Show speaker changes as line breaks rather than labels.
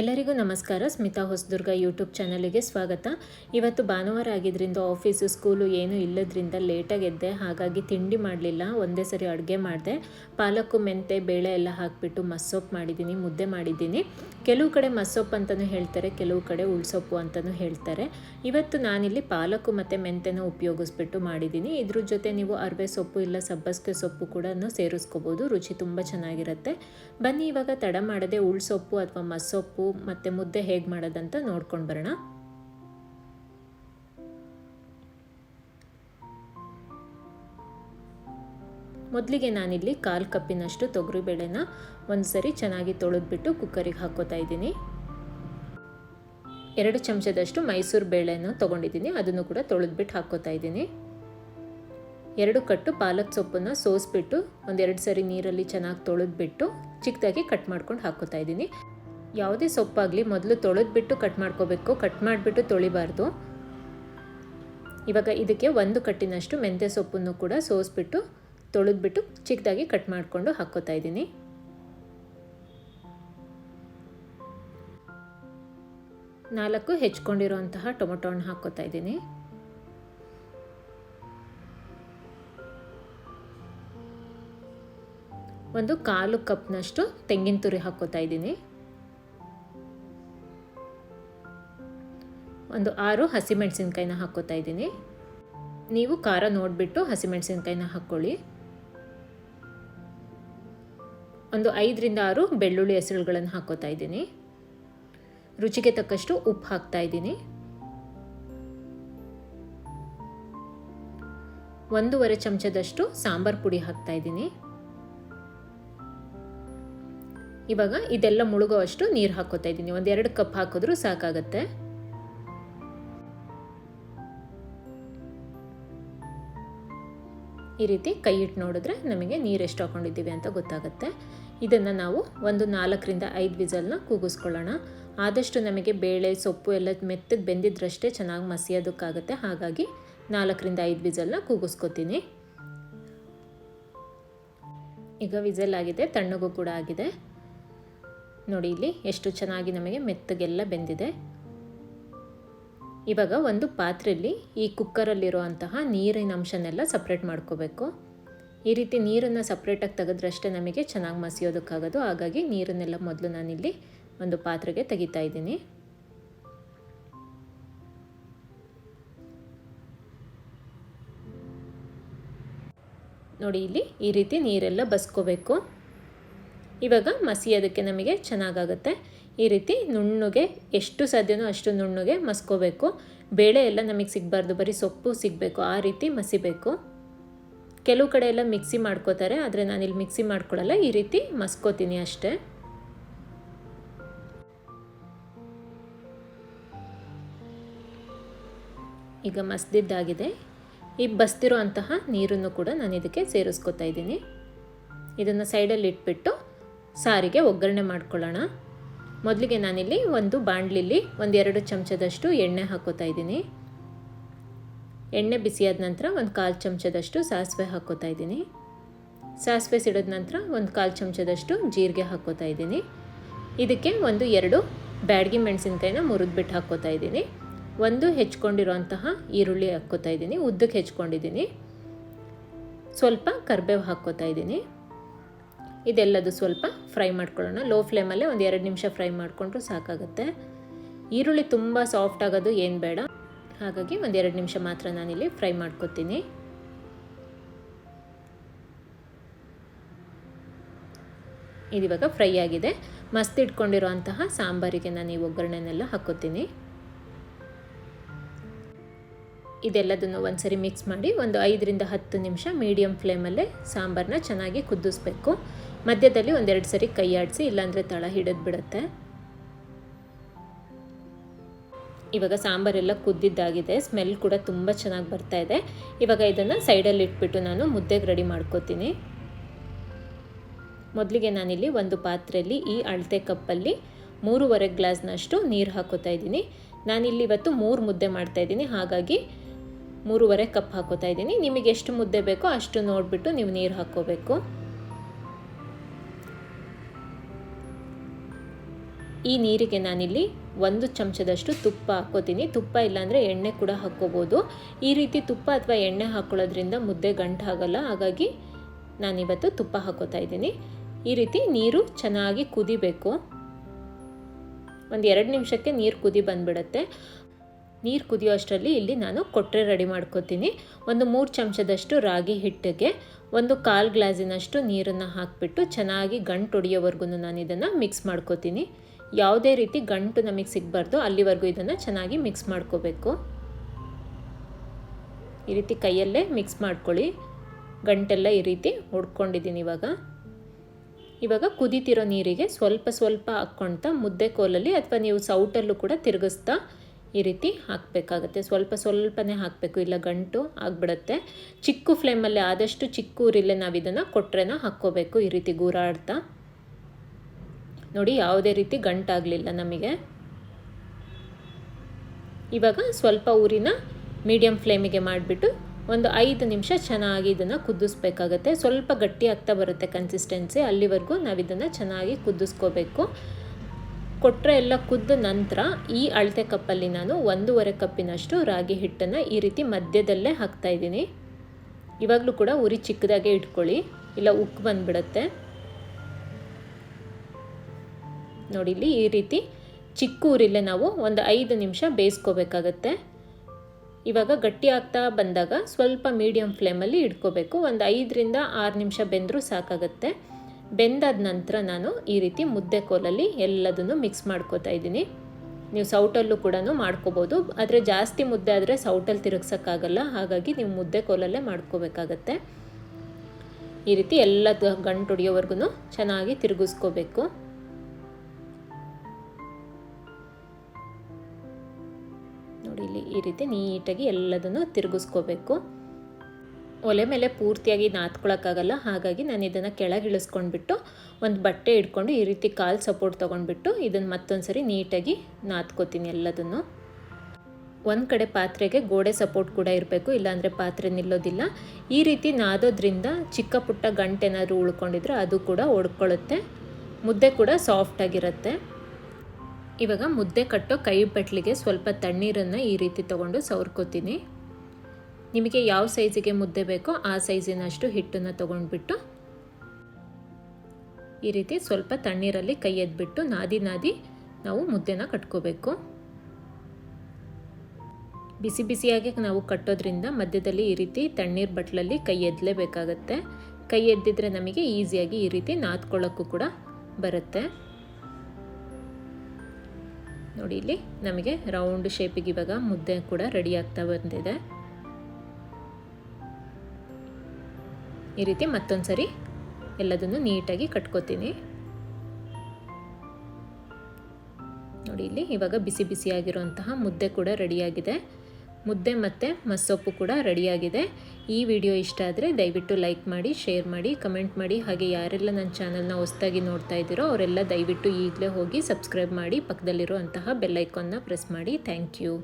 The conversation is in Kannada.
ಎಲ್ಲರಿಗೂ ನಮಸ್ಕಾರ. ಸ್ಮಿತಾ ಹೊಸದುರ್ಗ ಯೂಟ್ಯೂಬ್ ಚಾನಲಿಗೆ ಸ್ವಾಗತ. ಇವತ್ತು ಭಾನುವಾರ ಆಗಿದ್ದರಿಂದ ಆಫೀಸು, ಸ್ಕೂಲು ಏನೂ ಇಲ್ಲದ್ರಿಂದ ಲೇಟಾಗಿ ಎದ್ದೆ ಹಾಗಾಗಿ ತಿಂಡಿ ಮಾಡಲಿಲ್ಲ. ಒಂದೇ ಸರಿ ಅಡುಗೆ ಮಾಡಿದೆ. ಪಾಲಕ್ಕು ಮೆಂತೆ ಬೇಳೆ ಎಲ್ಲ ಹಾಕಿಬಿಟ್ಟು ಮಸ್ಸೊಪ್ಪು ಮಾಡಿದ್ದೀನಿ, ಮುದ್ದೆ ಮಾಡಿದ್ದೀನಿ. ಕೆಲವು ಕಡೆ ಮಸ್ಸೊಪ್ಪು ಅಂತಲೂ ಹೇಳ್ತಾರೆ, ಕೆಲವು ಕಡೆ ಉಳ್ಸೊಪ್ಪು ಅಂತಲೂ ಹೇಳ್ತಾರೆ. ಇವತ್ತು ನಾನಿಲ್ಲಿ ಪಾಲಕ್ಕು ಮತ್ತು ಮೆಂತೆನ ಉಪಯೋಗಿಸ್ಬಿಟ್ಟು ಮಾಡಿದ್ದೀನಿ. ಇದ್ರ ಜೊತೆ ನೀವು ಅರ್ವೆ ಸೊಪ್ಪು ಇಲ್ಲ ಸಬ್ಬಸಿಗೆ ಸೊಪ್ಪು ಕೂಡ ಸೇರಿಸ್ಕೋಬೋದು. ರುಚಿ ತುಂಬ ಚೆನ್ನಾಗಿರುತ್ತೆ. ಬನ್ನಿ, ಇವಾಗ ತಡ ಮಾಡದೆ ಉಳ್ಸೊಪ್ಪು ಅಥವಾ ಮಸ್ಸೊಪ್ಪು ಮತ್ತು ಮುದ್ದೆ ಹೇಗೆ ಮಾಡೋದಂತ ನೋಡ್ಕೊಂಡು ಬರೋಣ. ಮೊದಲಿಗೆ ನಾನಿಲ್ಲಿ ಕಾಲು ಕಪ್ಪಿನಷ್ಟು ತೊಗರಿಬೇಳೆನ ಒಂದು ಸರಿ ಚೆನ್ನಾಗಿ ತೊಳೆದ್ಬಿಟ್ಟು ಕುಕ್ಕರಿಗೆ ಹಾಕೋತಾ ಇದ್ದೀನಿ. ಎರಡು ಚಮಚದಷ್ಟು ಮೈಸೂರು ಬೇಳೆನ ತೊಗೊಂಡಿದ್ದೀನಿ, ಅದನ್ನು ಕೂಡ ತೊಳೆದ್ಬಿಟ್ಟು ಹಾಕೋತಾ ಇದ್ದೀನಿ. ಎರಡು ಕಟ್ಟು ಪಾಲಕ್ ಸೊಪ್ಪನ್ನು ಸೋಸ್ಬಿಟ್ಟು ಒಂದೆರಡು ಸರಿ ನೀರಲ್ಲಿ ಚೆನ್ನಾಗಿ ತೊಳೆದ್ಬಿಟ್ಟು ಚಿಕ್ಕದಾಗಿ ಕಟ್ ಮಾಡ್ಕೊಂಡು ಹಾಕೋತಾ ಇದ್ದೀನಿ. ಯಾವುದೇ ಸೊಪ್ಪಾಗಲಿ ಮೊದಲು ತೊಳೆದ್ಬಿಟ್ಟು ಕಟ್ ಮಾಡ್ಕೋಬೇಕು. ಕಟ್ ಮಾಡಿಬಿಟ್ಟು ತೊಳಿಬಾರ್ದು. ಇವಾಗ ಇದಕ್ಕೆ ಒಂದು ಕಟ್ಟಿನಷ್ಟು ಮೆಂತ್ಯ ಸೊಪ್ಪನ್ನು ಕೂಡ ಸೋಸ್ಬಿಟ್ಟು ತೊಳೆದ್ಬಿಟ್ಟು ಚಿಕ್ಕದಾಗಿ ಕಟ್ ಮಾಡಿಕೊಂಡು ಹಾಕ್ಕೋತಾ ಇದ್ದೀನಿ. ನಾಲ್ಕು ಹೆಚ್ಕೊಂಡಿರುವಂತಹ ಟೊಮೊಟೊ ಹಣ್ಣು ಹಾಕ್ಕೋತಾ ಇದ್ದೀನಿ. ಒಂದು ಕಾಲು ಕಪ್ನಷ್ಟು ತೆಂಗಿನ ತುರಿ ಹಾಕ್ಕೋತಾ ಇದ್ದೀನಿ. ಒಂದು ಆರು ಹಸಿಮೆಣಸಿನ್ಕಾಯಿನ ಹಾಕ್ಕೋತಾ ಇದ್ದೀನಿ. ನೀವು ಖಾರ ನೋಡಿಬಿಟ್ಟು ಹಸಿಮೆಣಸಿನ್ಕಾಯಿನ ಹಾಕ್ಕೊಳ್ಳಿ. ಒಂದು ಐದರಿಂದ ಆರು ಬೆಳ್ಳುಳ್ಳಿ ಹೆಸರುಗಳನ್ನು ಹಾಕ್ಕೋತಾ ಇದ್ದೀನಿ. ರುಚಿಗೆ ತಕ್ಕಷ್ಟು ಉಪ್ಪು ಹಾಕ್ತಾ ಇದ್ದೀನಿ. ಒಂದೂವರೆ ಚಮಚದಷ್ಟು ಸಾಂಬಾರ್ ಪುಡಿ ಹಾಕ್ತಾ ಇದ್ದೀನಿ. ಇವಾಗ ಇದೆಲ್ಲ ಮುಳುಗೋ ಅಷ್ಟು ನೀರು ಹಾಕೋತಾ ಇದ್ದೀನಿ. ಒಂದೆರಡು ಕಪ್ ಹಾಕಿದ್ರೂ ಸಾಕಾಗತ್ತೆ. ಈ ರೀತಿ ಕೈ ಇಟ್ಟು ನೋಡಿದ್ರೆ ನಮಗೆ ನೀರು ಎಷ್ಟು ಹಾಕೊಂಡಿದ್ದೀವಿ ಅಂತ ಗೊತ್ತಾಗುತ್ತೆ. ಇದನ್ನು ನಾವು ಒಂದು ನಾಲ್ಕರಿಂದ ಐದು ವಿಸಲ್ನ ಕೂಗಿಸ್ಕೊಳ್ಳೋಣ. ಆದಷ್ಟು ನಮಗೆ ಬೇಳೆ, ಸೊಪ್ಪು ಎಲ್ಲ ಮೆತ್ತಗೆ ಬೆಂದಿದ್ರಷ್ಟೇ ಚೆನ್ನಾಗಿ ಮಸಿಯೋದಕ್ಕಾಗುತ್ತೆ. ಹಾಗಾಗಿ ನಾಲ್ಕರಿಂದ ಐದು ವಿಸಲ್ನ ಕೂಗಿಸ್ಕೊತೀನಿ. ಈಗ ವಿಸಲ್ ಆಗಿದೆ, ತಣ್ಣಗೂ ಕೂಡ ಆಗಿದೆ. ನೋಡಿ ಇಲ್ಲಿ ಎಷ್ಟು ಚೆನ್ನಾಗಿ ನಮಗೆ ಮೆತ್ತಗೆಲ್ಲ ಬೆಂದಿದೆ. ಇವಾಗ ಒಂದು ಪಾತ್ರೆಯಲ್ಲಿ ಈ ಕುಕ್ಕರಲ್ಲಿರುವಂತಹ ನೀರಿನ ಅಂಶನೆಲ್ಲ ಸಪ್ರೇಟ್ ಮಾಡ್ಕೋಬೇಕು. ಈ ರೀತಿ ನೀರನ್ನು ಸಪ್ರೇಟಾಗಿ ತೆಗೆದ್ರಷ್ಟೇ ನಮಗೆ ಚೆನ್ನಾಗಿ ಮಸಿಯೋದಕ್ಕಾಗೋದು. ಹಾಗಾಗಿ ನೀರನ್ನೆಲ್ಲ ಮೊದಲು ನಾನಿಲ್ಲಿ ಒಂದು ಪಾತ್ರೆಗೆ ತೆಗಿತಾ ಇದ್ದೀನಿ. ನೋಡಿ, ಇಲ್ಲಿ ಈ ರೀತಿ ನೀರೆಲ್ಲ ಬಸ್ಕೋಬೇಕು. ಇವಾಗ ಮಸಿಯೋದಕ್ಕೆ ನಮಗೆ ಚೆನ್ನಾಗಾಗುತ್ತೆ. ಈ ರೀತಿ ನುಣ್ಣಗೆ, ಎಷ್ಟು ಸಾಧ್ಯನೋ ಅಷ್ಟು ನುಣ್ಣಗೆ ಮಸ್ಕೋಬೇಕು. ಬೇಳೆ ಎಲ್ಲ ನಮಗೆ ಸಿಗಬಾರ್ದು, ಬರೀ ಸೊಪ್ಪು ಸಿಗಬೇಕು, ಆ ರೀತಿ ಮಸಿಬೇಕು. ಕೆಲವು ಕಡೆ ಎಲ್ಲ ಮಿಕ್ಸಿ ಮಾಡ್ಕೋತಾರೆ, ಆದರೆ ನಾನಿಲ್ಲಿ ಮಿಕ್ಸಿ ಮಾಡ್ಕೊಳ್ಳಲ್ಲ ಈ ರೀತಿ ಮಸ್ಕೋತೀನಿ ಅಷ್ಟೇ. ಈಗ ಮಸ್ದಿದ್ದಾಗಿದೆ. ಈ ಬಸ್ತಿರೋ ಅಂತಹ ನೀರನ್ನು ಕೂಡ ನಾನು ಇದಕ್ಕೆ ಸೇರಿಸ್ಕೊತಾ ಇದ್ದೀನಿ. ಇದನ್ನು ಸೈಡಲ್ಲಿ ಇಟ್ಬಿಟ್ಟು ಸಾರಿಗೆ ಒಗ್ಗರಣೆ ಮಾಡ್ಕೊಳ್ಳೋಣ. ಮೊದಲಿಗೆ ನಾನಿಲ್ಲಿ ಒಂದು ಬಾಣಲಿಲಿ ಒಂದೆರಡು ಚಮಚದಷ್ಟು ಎಣ್ಣೆ ಹಾಕೋತಾ ಇದ್ದೀನಿ. ಎಣ್ಣೆ ಬಿಸಿಯಾದ ನಂತರ ಒಂದು ಕಾಲು ಚಮಚದಷ್ಟು ಸಾಸಿವೆ ಹಾಕೋತಾ ಇದ್ದೀನಿ. ಸಾಸಿವೆ ಸಿಡಿದ ನಂತರ ಒಂದು ಕಾಲು ಚಮಚದಷ್ಟು ಜೀರಿಗೆ ಹಾಕೋತಾ ಇದ್ದೀನಿ. ಇದಕ್ಕೆ ಒಂದು ಎರಡು ಬ್ಯಾಡಗಿ ಮೆಣಸಿನ್ಕಾಯಿನ ಮುರಿದ್ಬಿಟ್ಟು ಹಾಕೋತಾ ಇದ್ದೀನಿ. ಒಂದು ಹೆಚ್ಕೊಂಡಿರುವಂತಹ ಈರುಳ್ಳಿ ಹಾಕ್ಕೋತಾ ಇದ್ದೀನಿ. ಉದ್ದಕ್ಕೆ ಹೆಚ್ಕೊಂಡಿದ್ದೀನಿ. ಸ್ವಲ್ಪ ಕರ್ಬೇವು ಹಾಕ್ಕೋತಾ ಇದ್ದೀನಿ. ಇದೆಲ್ಲದು ಸ್ವಲ್ಪ ಫ್ರೈ ಮಾಡ್ಕೊಳ್ಳೋಣ. ಲೋ ಫ್ಲೇಮಲ್ಲೇ ಒಂದು ಎರಡು ನಿಮಿಷ ಫ್ರೈ ಮಾಡಿಕೊಂಡ್ರು ಸಾಕಾಗುತ್ತೆ. ಈರುಳ್ಳಿ ತುಂಬ ಸಾಫ್ಟ್ ಆಗೋದು ಏನು ಬೇಡ. ಹಾಗಾಗಿ ಒಂದು ಎರಡು ನಿಮಿಷ ಮಾತ್ರ ನಾನಿಲ್ಲಿ ಫ್ರೈ ಮಾಡ್ಕೊತೀನಿ. ಇದಿವಾಗ ಫ್ರೈ ಆಗಿದೆ. ಮಸ್ತ್ ಇಟ್ಕೊಂಡಿರುವಂತಹ ಸಾಂಬಾರಿಗೆ ನಾನು ಈ ಒಗ್ಗರಣೆನೆಲ್ಲ ಹಾಕೋತೀನಿ. ಇದೆಲ್ಲದನ್ನು ಒಂದ್ಸರಿ ಮಿಕ್ಸ್ ಮಾಡಿ ಒಂದು ಐದರಿಂದ ಹತ್ತು ನಿಮಿಷ ಮೀಡಿಯಮ್ ಫ್ಲೇಮಲ್ಲೇ ಸಾಂಬಾರನ್ನ ಚೆನ್ನಾಗಿ ಕುದಿಸ್ಬೇಕು. ಮಧ್ಯದಲ್ಲಿ ಒಂದೆರಡು ಸರಿ ಕೈ ಆಡಿಸಿ ಇಲ್ಲಾಂದರೆ ತಳ ಹಿಡಿದು ಬಿಡುತ್ತೆ. ಇವಾಗ ಸಾಂಬಾರೆಲ್ಲ ಕುದ್ದಿದ್ದಾಗಿದೆ, ಸ್ಮೆಲ್ ಕೂಡ ತುಂಬ ಚೆನ್ನಾಗಿ ಬರ್ತಾ ಇದೆ. ಇವಾಗ ಇದನ್ನು ಸೈಡಲ್ಲಿ ಇಟ್ಬಿಟ್ಟು ನಾನು ಮುದ್ದೆಗೆ ರೆಡಿ ಮಾಡ್ಕೋತೀನಿ. ಮೊದಲಿಗೆ ನಾನಿಲ್ಲಿ ಒಂದು ಪಾತ್ರೆಯಲ್ಲಿ ಈ ಅಳತೆ ಕಪ್ಪಲ್ಲಿ ಮೂರುವರೆ ಗ್ಲಾಸ್ನಷ್ಟು ನೀರು ಹಾಕೋತಾ ಇದ್ದೀನಿ. ನಾನಿಲ್ಲಿ ಇವತ್ತು ಮೂರು ಮುದ್ದೆ ಮಾಡ್ತಾ ಇದ್ದೀನಿ, ಹಾಗಾಗಿ ಮೂರುವರೆ ಕಪ್ ಹಾಕೋತಾ ಇದ್ದೀನಿ. ನಿಮಗೆ ಎಷ್ಟು ಮುದ್ದೆ ಬೇಕೋ ಅಷ್ಟು ನೋಡಿಬಿಟ್ಟು ನೀವು ನೀರು ಹಾಕ್ಕೋಬೇಕು ಈ ನೀರಿಗೆ ನಾನಿಲ್ಲಿ ಒಂದು ಚಮಚದಷ್ಟು ತುಪ್ಪ ಹಾಕೋತೀನಿ ತುಪ್ಪ ಇಲ್ಲಾಂದರೆ ಎಣ್ಣೆ ಕೂಡ ಹಾಕ್ಕೋಬೋದು. ಈ ರೀತಿ ತುಪ್ಪ ಅಥವಾ ಎಣ್ಣೆ ಹಾಕ್ಕೊಳ್ಳೋದ್ರಿಂದ ಮುದ್ದೆ ಗಂಟು ಆಗೋಲ್ಲ. ಹಾಗಾಗಿ ನಾನಿವತ್ತು ತುಪ್ಪ ಹಾಕೋತಾ ಇದ್ದೀನಿ. ಈ ರೀತಿ ನೀರು ಚೆನ್ನಾಗಿ ಕುದಿಬೇಕು. ಒಂದು ಎರಡು ನಿಮಿಷಕ್ಕೆ ನೀರು ಕುದಿ ಬಂದ್ಬಿಡುತ್ತೆ. ನೀರು ಕುದಿಯೋ ಅಷ್ಟರಲ್ಲಿ ಇಲ್ಲಿ ನಾನು ಕೊಟ್ಟರೆ ರೆಡಿ ಮಾಡ್ಕೋತೀನಿ. ಒಂದು ಮೂರು ಚಮಚದಷ್ಟು ರಾಗಿ ಹಿಟ್ಟಿಗೆ, ಒಂದು ಕಾಲು ಗ್ಲಾಸಿನಷ್ಟು ನೀರನ್ನು ಹಾಕಿಬಿಟ್ಟು ಚೆನ್ನಾಗಿ ಗಂಟು ಹೊಡಿಯೋವರೆಗೂ ನಾನು ಇದನ್ನು ಮಿಕ್ಸ್ ಮಾಡ್ಕೋತೀನಿ. ಯಾವುದೇ ರೀತಿ ಗಂಟು ನಮಗೆ ಸಿಗಬಾರ್ದು, ಅಲ್ಲಿವರೆಗೂ ಇದನ್ನು ಚೆನ್ನಾಗಿ ಮಿಕ್ಸ್ ಮಾಡ್ಕೋಬೇಕು. ಈ ರೀತಿ ಕೈಯಲ್ಲೇ ಮಿಕ್ಸ್ ಮಾಡ್ಕೊಳ್ಳಿ. ಗಂಟೆಲ್ಲ ಈ ರೀತಿ ಹೊಡ್ಕೊಂಡಿದ್ದೀನಿ ಇವಾಗ. ಇವಾಗ ಕುದಿತಿರೋ ನೀರಿಗೆ ಸ್ವಲ್ಪ ಸ್ವಲ್ಪ ಹಾಕ್ಕೊಳ್ತಾ ಮುದ್ದೆ ಕೋಲಲ್ಲಿ ಅಥವಾ ನೀವು ಸೌಟಲ್ಲೂ ಕೂಡ ತಿರುಗಿಸ್ತಾ ಈ ರೀತಿ ಹಾಕಬೇಕಾಗತ್ತೆ. ಸ್ವಲ್ಪ ಸ್ವಲ್ಪನೇ ಹಾಕಬೇಕು, ಇಲ್ಲ ಗಂಟು ಆಗಿಬಿಡತ್ತೆ. ಚಿಕ್ಕ ಫ್ಲೇಮಲ್ಲಿ ಆದಷ್ಟು ಚಿಕ್ಕ ಊರಿಲ್ಲೇ ನಾವು ಇದನ್ನು ಕೊಟ್ಟರೆನ ಹಾಕ್ಕೋಬೇಕು ಈ ರೀತಿ ಗೂರಾಡ್ತಾ. ನೋಡಿ, ಯಾವುದೇ ರೀತಿ ಗಂಟಾಗಲಿಲ್ಲ ನಮಗೆ. ಇವಾಗ ಸ್ವಲ್ಪ ಊರಿನ ಮೀಡಿಯಮ್ ಫ್ಲೇಮಿಗೆ ಮಾಡಿಬಿಟ್ಟು ಒಂದು ಐದು ನಿಮಿಷ ಚೆನ್ನಾಗಿ ಇದನ್ನು ಕುದಿಸ್ಬೇಕಾಗತ್ತೆ. ಸ್ವಲ್ಪ ಗಟ್ಟಿ ಆಗ್ತಾ ಬರುತ್ತೆ ಕನ್ಸಿಸ್ಟೆನ್ಸಿ ಅಲ್ಲಿವರೆಗೂ ನಾವು ಇದನ್ನು ಚೆನ್ನಾಗಿ ಕುದಿಸ್ಕೋಬೇಕು. ಕೊಟ್ಟರೆ ಎಲ್ಲ ಕುದ್ದ ನಂತರ ಈ ಅಳತೆ ಕಪ್ಪಲ್ಲಿ ನಾನು ಒಂದೂವರೆ ಕಪ್ಪಿನಷ್ಟು ರಾಗಿ ಹಿಟ್ಟನ್ನು ಈ ರೀತಿ ಮಧ್ಯದಲ್ಲೇ ಹಾಕ್ತಾಯಿದ್ದೀನಿ ಇವಾಗಲೂ ಕೂಡ ಉರಿ ಚಿಕ್ಕದಾಗೆ ಇಟ್ಕೊಳ್ಳಿ. ಇಲ್ಲ ಉಕ್ಕು ಬಂದುಬಿಡುತ್ತೆ. ನೋಡಿ, ಇಲ್ಲಿ ಈ ರೀತಿ ಚಿಕ್ಕ ಊರಿಲ್ಲೇ ನಾವು ಒಂದು ಐದು ನಿಮಿಷ ಬೇಯಿಸ್ಕೋಬೇಕಾಗತ್ತೆ. ಇವಾಗ ಗಟ್ಟಿ ಆಗ್ತಾ ಬಂದಾಗ ಸ್ವಲ್ಪ ಮೀಡಿಯಮ್ ಫ್ಲೇಮಲ್ಲಿ ಇಟ್ಕೋಬೇಕು. ಒಂದು ಐದರಿಂದ ಆರು ನಿಮಿಷ ಬೆಂದರೂ ಸಾಕಾಗತ್ತೆ. ಬೆಂದಾದ ನಂತರ ನಾನು ಈ ರೀತಿ ಮುದ್ದೆ ಕೋಲಲ್ಲಿ ಎಲ್ಲದನ್ನು ಮಿಕ್ಸ್ ಮಾಡ್ಕೋತಾ ಇದ್ದೀನಿ. ನೀವು ಸೌಟಲ್ಲೂ ಕೂಡ ಮಾಡ್ಕೋಬೋದು. ಆದರೆ ಜಾಸ್ತಿ ಮುದ್ದೆ ಆದರೆ ಸೌಟಲ್ಲಿ ತಿರುಗ್ಸೋಕ್ಕಾಗಲ್ಲ. ಹಾಗಾಗಿ ನೀವು ಮುದ್ದೆ ಕೋಲಲ್ಲೇ ಮಾಡ್ಕೋಬೇಕಾಗತ್ತೆ. ಈ ರೀತಿ ಎಲ್ಲ ಗಂಟು ಹೊಡಿಯೋವರೆಗೂ ಚೆನ್ನಾಗಿ ತಿರುಗಿಸ್ಕೋಬೇಕು. ಈ ರೀತಿ ನೀಟಾಗಿ ಎಲ್ಲದನ್ನು ತಿರುಗಿಸ್ಕೋಬೇಕು. ಒಲೆ ಮೇಲೆ ಪೂರ್ತಿಯಾಗಿ ನಾತ್ಕೊಳಕ್ಕಾಗಲ್ಲ, ಹಾಗಾಗಿ ನಾನು ಇದನ್ನು ಕೆಳಗೆ ಇಳಿಸ್ಕೊಂಡ್ಬಿಟ್ಟು ಒಂದು ಬಟ್ಟೆ ಇಟ್ಕೊಂಡು ಈ ರೀತಿ ಕಾಲು ಸಪೋರ್ಟ್ ತೊಗೊಂಡ್ಬಿಟ್ಟು ಇದನ್ನು ಮತ್ತೊಂದು ಸರಿ ನೀಟಾಗಿ ನಾತ್ಕೋತೀನಿ ಎಲ್ಲದನ್ನು. ಒಂದು ಕಡೆ ಪಾತ್ರೆಗೆ ಗೋಡೆ ಸಪೋರ್ಟ್ ಕೂಡ ಇರಬೇಕು, ಇಲ್ಲಾಂದರೆ ಪಾತ್ರೆ ನಿಲ್ಲೋದಿಲ್ಲ. ಈ ರೀತಿ ನಾದೋದ್ರಿಂದ ಚಿಕ್ಕ ಪುಟ್ಟ ಗಂಟೆನಾದರೂ ಉಳ್ಕೊಂಡಿದ್ರೆ ಅದು ಕೂಡ ಒಡ್ಕೊಳ್ಳುತ್ತೆ ಮುದ್ದೆ ಕೂಡ ಸಾಫ್ಟಾಗಿರುತ್ತೆ ಇವಾಗ ಮುದ್ದೆ ಕಟ್ಟೋ ಕೈ ಬಟ್ಲಿಗೆ ಸ್ವಲ್ಪ ತಣ್ಣೀರನ್ನು ಈ ರೀತಿ ತೊಗೊಂಡು ಸವರ್ಕೋತೀನಿ. ನಿಮಗೆ ಯಾವ ಸೈಜಿಗೆ ಮುದ್ದೆ ಬೇಕೋ ಆ ಸೈಜಿನಷ್ಟು ಹಿಟ್ಟನ್ನು ತೊಗೊಂಡ್ಬಿಟ್ಟು ಈ ರೀತಿ ಸ್ವಲ್ಪ ತಣ್ಣೀರಲ್ಲಿ ಕೈ ಎದ್ಬಿಟ್ಟು ನಾದಿ ನಾದಿ ನಾವು ಮುದ್ದೆನ ಕಟ್ಕೋಬೇಕು. ಬಿಸಿ ಬಿಸಿಯಾಗಿ ನಾವು ಕಟ್ಟೋದ್ರಿಂದ ಮಧ್ಯದಲ್ಲಿ ಈ ರೀತಿ ತಣ್ಣೀರು ಬಟ್ಲಲ್ಲಿ ಕೈ ಎದ್ದಲೇಬೇಕಾಗತ್ತೆ ಕೈ ಎದ್ದಿದ್ರೆ ನಮಗೆ ಈಸಿಯಾಗಿ ಈ ರೀತಿ ನಾದ್ಕೊಳ್ಳೋಕ್ಕೂ ಕೂಡ ಬರುತ್ತೆ. ನೋಡಿ ಇಲ್ಲಿ ನಮಗೆ ರೌಂಡ್ ಶೇಪಿಗೆ ಇವಾಗ ಮುದ್ದೆ ಕೂಡ ರೆಡಿ ಆಗ್ತಾ ಬಂದಿದೆ. ಈ ರೀತಿ ಮತ್ತೊಂದು ಸರಿ ಎಲ್ಲದನ್ನು ನೀಟಾಗಿ ಕಟ್ಕೋತೀನಿ. ನೋಡಿ ಇಲ್ಲಿ ಇವಾಗ ಬಿಸಿ ಬಿಸಿಯಾಗಿರುವಂತಹ ಮುದ್ದೆ ಕೂಡ ರೆಡಿಯಾಗಿದೆ ಮುದ್ದೆ ಮತ್ತು ಮಸ್ಸೊಪ್ಪು ಕೂಡ ರೆಡಿಯಾಗಿದೆ. ಈ ವಿಡಿಯೋ ಇಷ್ಟ ಆದರೆ ದಯವಿಟ್ಟು ಲೈಕ್ ಮಾಡಿ, ಶೇರ್ ಮಾಡಿ, ಕಮೆಂಟ್ ಮಾಡಿ. ಹಾಗೆ ಯಾರೆಲ್ಲ ನನ್ನ ಚಾನಲ್ನ ಹೊಸ್ದಾಗಿ ನೋಡ್ತಾ ಇದ್ದೀರೋ ಅವರೆಲ್ಲ ದಯವಿಟ್ಟು ಈಗಲೇ ಹೋಗಿ ಸಬ್ಸ್ಕ್ರೈಬ್ ಮಾಡಿ, ಪಕ್ಕದಲ್ಲಿರುವಂತಹ ಬೆಲ್ಲೈಕಾನ್ನ ಪ್ರೆಸ್ ಮಾಡಿ. Thank you.